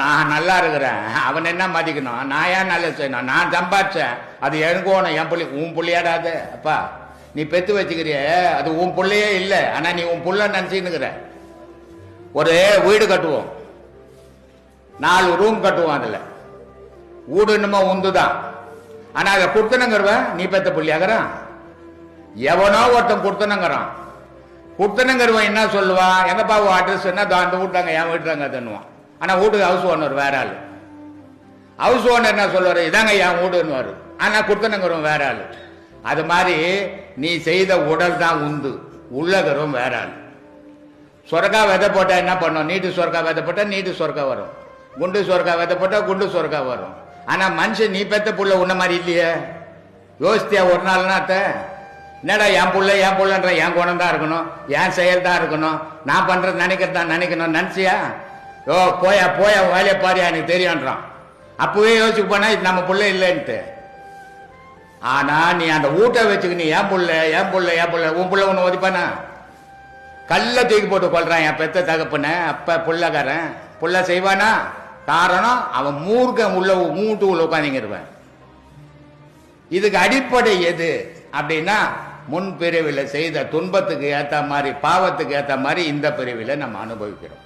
நான் நல்லா இருக்கிறேன். அவன் என்ன மதிக்கணும்? நான் ஏன் நல்லது செய்யணும்? நான் சம்பாதிச்சேன். அது எனக்கு என் புள்ளி உன் புள்ளையாடாது அப்பா நீ பெத்து வச்சுக்கிறிய. அது உன் பிள்ளையே இல்லை. ஆனால் நீ உன் புள்ள நினச்சின்னுக்கிற ஒரு வீடு கட்டுவோம். நாலு ரூம் கட்டுவோம் அதில். வீடு என்னமோ உந்து தான் ஆனால் அதை கொடுத்தனுங்கிறவன் நீ பெத்த புள்ளியாகிறான். எவனோ ஒருத்தன் கொடுத்தனுங்கிறான். கொடுத்தனுங்கிறவன் என்ன சொல்லுவான்? எங்கப்பா உன் அட்ரஸ் என்ன? அந்த வீட்டாங்க என் வீட்டுறாங்க தண்ணுவான் ஆனால் வீட்டுக்கு ஹவுஸ் ஓனர் வேற ஆள். ஹவுஸ் ஓனர் என்ன சொல்லுவார்? இதாங்க என் வீடுன்னு ஆனால் கொடுத்தனுங்கிறவன் வேற ஆள். அது மாதிரி நீ செய்த உடல் தான் உந்து. உள்ளகிறோம் வேற ஆள். சொரக்கா விதை போட்டால் என்ன பண்ணும்? நீட்டு சொரக்கா விதை போட்டால் நீட்டு சொர்க்கா வரும். குண்டு சொர்க்கா விதை போட்டால் குண்டு சொரக்கா வரும். ஆனால் மனுஷன் நீ பெத்த புள்ள உன்ன மாதிரி இல்லையே. யோசித்தியா ஒரு நாள்னா அத்த என்னடா என் புள்ள என் புள்ளன்ற என் குணம் தான் இருக்கணும். என் செயல் தான் இருக்கணும். நான் பண்ணுறது நினைக்கிறது தான் நினைக்கணும். நினச்சியா? ஓ போயா போயா வேலையை பாரியா எனக்கு தெரியான்றான் அப்பவே யோசிச்சு போனா இது நம்ம பிள்ளை இல்லைன்ட்டு. ஆனா நீ அந்த ஊட்ட வச்சுக்க நீ ஏன் புள்ள ஏன் புள்ள ஏன் புள்ள உன் புள்ள ஒன்று ஒதிப்பானா? கல்ல தூக்கி போட்டு கொள்றான் என் பெத்த தகப்புன. அப்ப புள்ளக்காரன் புள்ள செய்வானா? காரணம் அவன் மூர்க்கம் உள்ள மூட்டு உள்ள உட்காந்துங்கிருவன் இதுக்கு அடிப்படை எது அப்படின்னா முன் பிரிவில் செய்த துன்பத்துக்கு ஏத்த மாதிரி பாவத்துக்கு ஏத்த மாதிரி இந்த பிரிவில் நம்ம அனுபவிக்கிறோம்.